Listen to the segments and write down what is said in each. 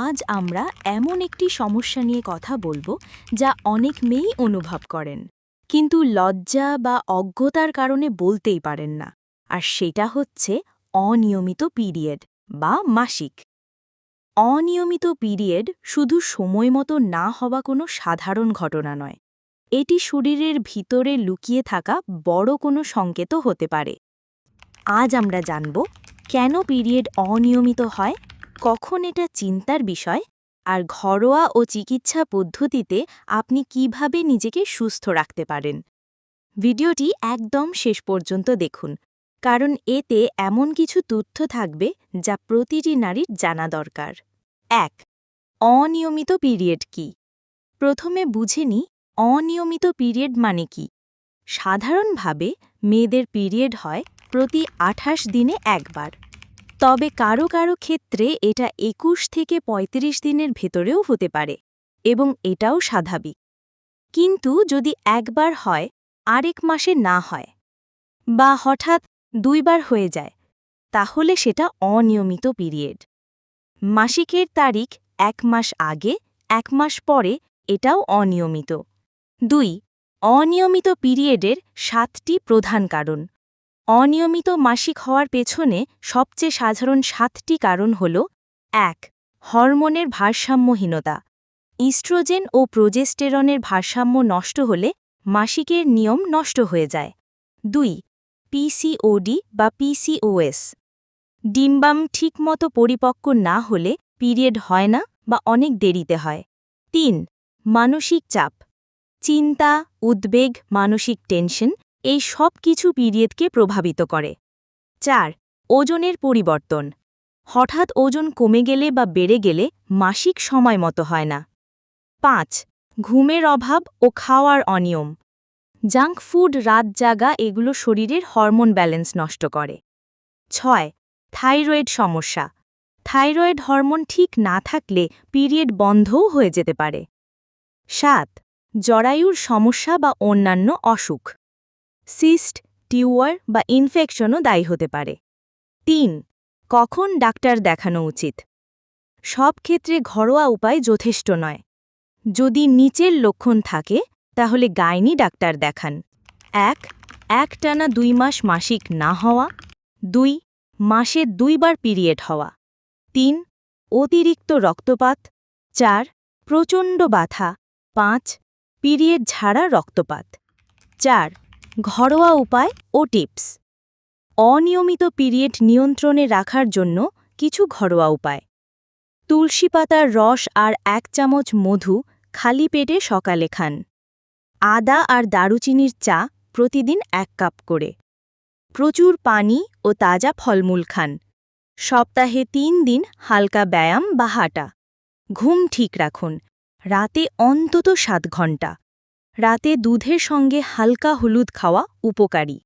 আজ আমরা এমন একটি সমস্যা নিয়ে কথা বলব যা অনেক মেয়েই অনুভব করেন, কিন্তু লজ্জা বা অজ্ঞতার কারণে বলতেই পারেন না। আর সেটা হচ্ছে অনিয়মিত পিরিয়ড বা মাসিক। অনিয়মিত পিরিয়ড শুধু সময় মতো না হওয়া কোনো সাধারণ ঘটনা নয়, এটি শরীরের ভিতরে লুকিয়ে থাকা বড় কোনো সংকেতও হতে পারে। আজ আমরা জানব কেন পিরিয়ড অনিয়মিত হয় কখন এটা চিন্তার বিষয়? আর ঘরোয়া ও চিকিৎসা পদ্ধতিতে আপনি কীভাবে নিজেকে সুস্থ রাখতে পারেন? ভিডিওটি একদম শেষ পর্যন্ত দেখুন, কারণ এতে এমন কিছু তথ্য থাকবে যা প্রতিটি নারীর জানা দরকার। এক, অনিয়মিত পিরিয়ড কি? প্রথমে বুঝে নি, অনিয়মিত পিরিয়ড মানে কি? সাধারণভাবে মেয়েদের পিরিয়ড হয় প্রতি আঠাশ দিনে একবার। তবে কারও কারও ক্ষেত্রে এটা একুশ থেকে ৩৫ দিনের ভেতরেও হতে পারে এবং এটাও স্বাভাবিক। কিন্তু যদি একবার হয়, আরেক মাসে না হয় বা হঠাৎ দুইবার হয়ে যায়, তাহলে সেটা অনিয়মিত পিরিয়ড। মাসিকের তারিখ এক মাস আগে, এক মাস পরে এটাও অনিয়মিত। দুই, অনিয়মিত পিরিয়ডের সাতটি প্রধান কারণ। অনিয়মিত মাসিক হওয়ার পেছনে সবচেয়ে সাধারণ সাতটি কারণ হল, এক, হরমোনের ভারসাম্যহীনতা। ইস্ট্রোজেন ও প্রোজেস্টেরনের ভারসাম্য নষ্ট হলে মাসিকের নিয়ম নষ্ট হয়ে যায়। দুই পিসিওডি বা পিসিওএস ডিম্বাম ঠিকমতো পরিপক্ক না হলে পিরিয়ড হয় না বা অনেক দেরিতে হয়। তিন, মানসিক চাপ। চিন্তা, উদ্বেগ, মানসিক টেনশন এই সব কিছু পিরিয়ডকে প্রভাবিত করে। চার, ওজনের পরিবর্তন। হঠাৎ ওজন কমে গেলে বা বেড়ে গেলে মাসিক সময় মতো হয় না। পাঁচ, ঘুমের অভাব ও খাওয়ার অনিয়ম। জাঙ্ক ফুড, রাত জাগা এগুলো শরীরের হরমোন ব্যালেন্স নষ্ট করে। ছয়, থাইরয়েড সমস্যা। থাইরয়েড হরমোন ঠিক না থাকলে পিরিয়ড বন্ধও হয়ে যেতে পারে। সাত, জরায়ুর সমস্যা বা অন্যান্য অসুখ। সিস্ট, টিউয়ার বা ইনফেকশনও দায়ী হতে পারে। তিন, কখন ডাক্তার দেখানো উচিত? সব ক্ষেত্রে ঘরোয়া উপায় যথেষ্ট নয়। যদি নিচের লক্ষণ থাকে, তাহলে গাইনি ডাক্তার দেখান। এক, একটানা দুই মাস মাসিক না হওয়া। দুই, মাসে দুইবার পিরিয়ড হওয়া। তিন, অতিরিক্ত রক্তপাত। চার, প্রচণ্ড বাথা পাঁচ, পিরিয়ড ঝাড়া রক্তপাত। চার ঘরোয়া উপায় ও টিপস। অনিয়মিত পিরিয়ড নিয়ন্ত্রণে রাখার জন্য কিছু ঘরোয়া উপায়। তুলসী পাতার রস আর এক চামচ মধু খালি পেটে সকালে খান। আদা আর দারুচিনির চা প্রতিদিন এক কাপ করে। প্রচুর পানি ও তাজা ফলমূল খান। সপ্তাহে তিন দিন হালকা ব্যায়াম বা হাঁটা। ঘুম ঠিক রাখুন। রাতে অন্তত সাত ঘণ্টা রাতে দুধের সঙ্গে হালকা হলুদ খাওয়া উপকারী।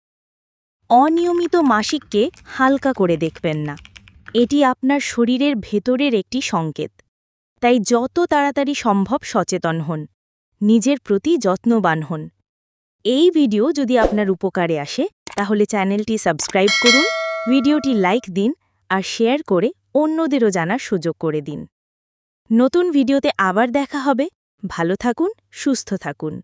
অনিয়মিত মাসিককে হালকা করে দেখবেন না। এটি আপনার শরীরের ভেতরের একটি সংকেত। তাই যত তাড়াতাড়ি সম্ভব সচেতন হন। নিজের প্রতি যত্নবান হন। এই ভিডিও যদি আপনার উপকারে আসে, তাহলে চ্যানেলটি সাবস্ক্রাইব করুন, ভিডিওটি লাইক দিন আর শেয়ার করে অন্যদেরও জানার সুযোগ করে দিন। নতুন ভিডিওতে আবার দেখা হবে। ভালো থাকুন, সুস্থ থাকুন।